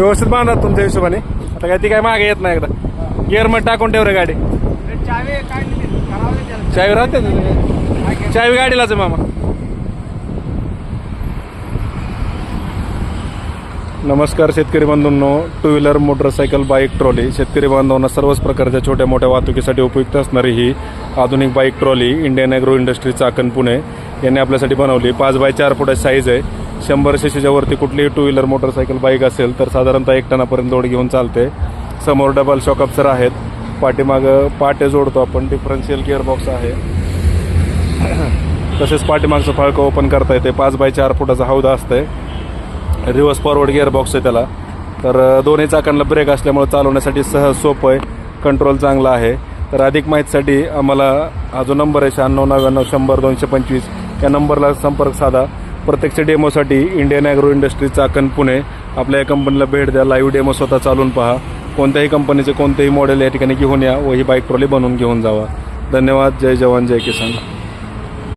व्यवस्थित बांधा तुमच्या हिशोबाने. आता काय ती काय मागे येत नाही एकदा. गिअरमध्ये टाकून ठेव रे गाडी. चावी राहते चावी गाडीलाच मामा. नमस्कार शेतकरी बांधवांनो two wheeler motorcycle bike trolley शेतकरी बांधवांना सर्वच प्रकारच्या छोट्या मोठ्या वाहतुकीसाठी उपयुक्त असणारी ही आधुनिक bike trolley Indian agro industry Chakan Pune. यांनी आपल्यासाठी बनवली. पाच बाय चार फुटाची साईज आहे. शंभर सीसीच्या कुठलीही टू व्हीलर मोटरसायकल बाईक असेल तर साधारणतः एक टनापर्यंत लोड घेऊन चालते. समोर डबल शॉकअप्सर आहेत. पाठीमागं पाटे जोडतो आपण. डिफरन्शियल गिअरबॉक्स आहे. तसेच पाठीमागचं फाळकं ओपन करता येते. पाच बाय चार फुटाचा हौदा असतंय रिव्हर्स फॉरवर्ड गिअर बॉक्स आहे त्याला. तर दोन्ही चाकांना ब्रेक असल्यामुळे चालवण्यासाठी सहज सोपं आहे. कंट्रोल चांगला आहे. तर अधिक माहितीसाठी आम्हाला हा जो नंबर आहे शहाण्णव नव्याण्णव शंभर दोनशे पंचवीस या नंबरला संपर्क साधा. प्रत्यक्ष डेमोसाठी Indian agro industry Chakan Pune. आपल्या या कंपनीला भेट द्या लाईव्ह डेमो स्वतः चालून पहा. कोणत्याही कंपनीचे कोणतेही मॉडेल या ठिकाणी घेऊन या व ही बाईक ट्रॉली बनवून घेऊन जावा. धन्यवाद जय जवान जय किसान.